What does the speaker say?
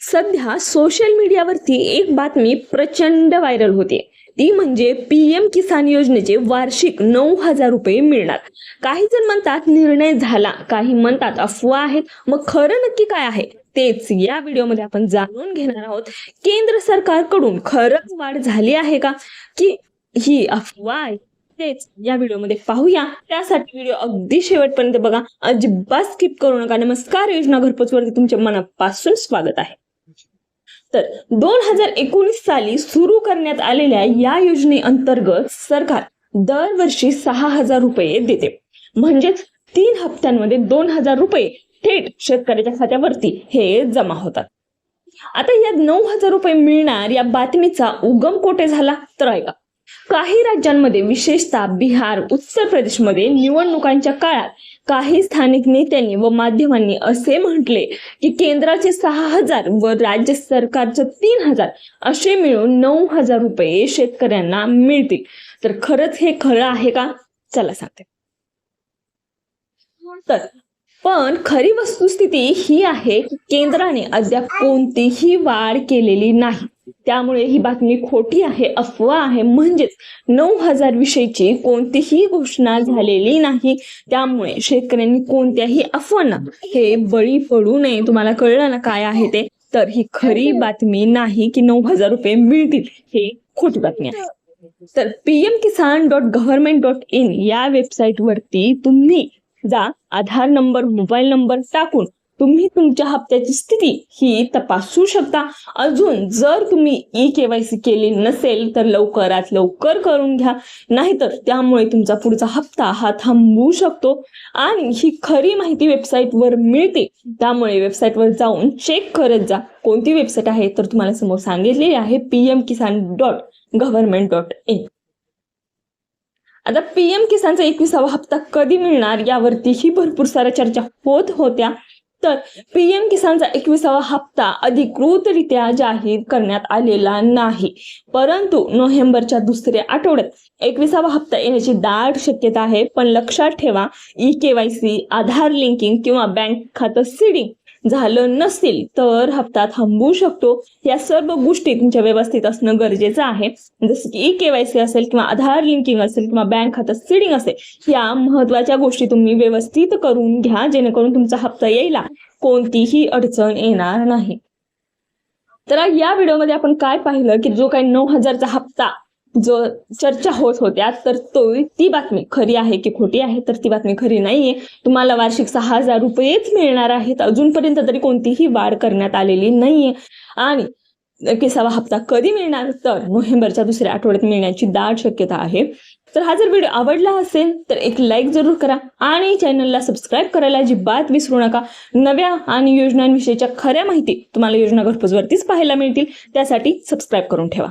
सध्या सोशल मीडियावरती एक बातमी प्रचंड व्हायरल होते. ती म्हणजे पी एम किसान योजनेचे वार्षिक नऊ हजार रुपये मिळणार. काही जण म्हणतात निर्णय झाला. काही म्हणतात अफवा आहेत. मग खरं नक्की काय आहे? तेच या व्हिडिओमध्ये आपण जाणून घेणार आहोत. केंद्र सरकारकडून खरंच वाढ झाली आहे का? की ही अफवा आहे? तेच या व्हिडिओमध्ये पाहूया. त्यासाठी व्हिडिओ अगदी शेवटपर्यंत बघा. अजिबात स्किप करू नका. नमस्कार योजना घरपोच वरती तुमच्या मनापासून स्वागत आहे. तर दोन हजार एकोणीस साली सुरू करण्यात आलेल्या या योजनेअंतर्गत सरकार दरवर्षी सहा हजार रुपये देते. म्हणजेच तीन हप्त्यांमध्ये दोन हजार रुपये थेट शेतकऱ्याच्या खात्यावरती हे जमा होतात. आता या नऊ हजार रुपये मिळणार या बातमीचा उगम कोठे झाला? तर ऐका. काही राज्यांमध्ये विशेषतः बिहार उत्तर प्रदेशमध्ये निवडणुकांच्या काळात काही स्थानिक नेत्यांनी व माध्यमांनी असे म्हटले की केंद्राचे सहा हजार व राज्य सरकारचे तीन हजार असे मिळून नऊ हजार रुपये शेतकऱ्यांना मिळतील. तर खरंच हे खरं आहे का? चला सांगते. तर पण खरी वस्तुस्थिती ही आहे की केंद्राने अद्याप कोणतीही वाढ केलेली नाही. त्यामुळे ही बातमी खोटी आहे अफवा आहे. म्हणजेच नऊ हजार विषयीची कोणतीही घोषणा झालेली नाही. त्यामुळे शेतकऱ्यांनी कोणत्याही अफवांना हे बळी पडू नये. तुम्हाला कळलं ना काय आहे ते? तर ही खरी बातमी नाही की नऊ हजार रुपये मिळतील. हे खोटी बातमी आहे. तर PM Kisan dot government dot in या वेबसाईट वरती तुम्ही जा. आधार नंबर मोबाईल नंबर टाकून तुम्ही तुमच्या हप्त्याची स्थिती ही तपासू शकता. अजून जर तुम्ही ई केवायसी केली नसेल तर लवकरात लवकर करून घ्या. नाहीतर त्यामुळे तुमचा पुढचा हप्ता हा थांबवू शकतो आणि ही खरी माहिती वेबसाईटवर मिळते. त्यामुळे वेबसाईटवर जाऊन चेक करत जा. कोणती वेबसाईट आहे तर तुम्हाला समोर सांगितलेली आहे P M Kisan dot government dot in. आता पीएम किसानचा एकविसावा हप्ता कधी मिळणार यावरतीही भरपूर साऱ्या चर्चा होत होत्या. तर पीएम किसानचा एकविसावा हप्ता अधिकृतरित्या जाहीर करण्यात आलेला नाही. परंतु नोव्हेंबरच्या दुसऱ्या आठवड्यात एकविसावा हप्ता येण्याची दाट शक्यता आहे. पण लक्षात ठेवा ई केवायसी आधार लिंकिंग किंवा बँक खातं सीडिंग झालं नसतील तर हप्ता थांबवू शकतो. या सर्व गोष्टी तुमच्या व्यवस्थित असणं गरजेचं आहे. जसं की ई केवायसी असेल किंवा आधार लिंकिंग असेल किंवा बँक खातं सीडिंग असेल या महत्त्वाच्या गोष्टी तुम्ही व्यवस्थित करून घ्या जेणेकरून तुमचा हप्ता यायला कोणतीही अडचण येणार नाही. तर या व्हिडिओमध्ये आपण काय पाहिलं की जो काही नऊ हजारचा हप्ता जो चर्चा होत होत्या तर तो ती बातमी खरी आहे की खोटी आहे तर ती बातमी खरी नाहीये. तुम्हाला वार्षिक सहा हजार रुपयेच मिळणार आहेत. अजूनपर्यंत तरी कोणतीही वाढ करण्यात आलेली नाहीये. आणि किसावा हप्ता कधी मिळणार? तर नोव्हेंबरच्या दुसऱ्या आठवड्यात मिळण्याची दाट शक्यता आहे. तर हा जर व्हिडिओ आवडला असेल तर एक लाईक जरूर करा आणि चॅनलला सबस्क्राईब करायला अजिबात विसरू नका. नव्या आणि योजनांविषयीच्या खऱ्या माहिती तुम्हाला योजना घरपोचवरतीच पाहायला मिळतील. त्यासाठी सबस्क्राईब करून ठेवा.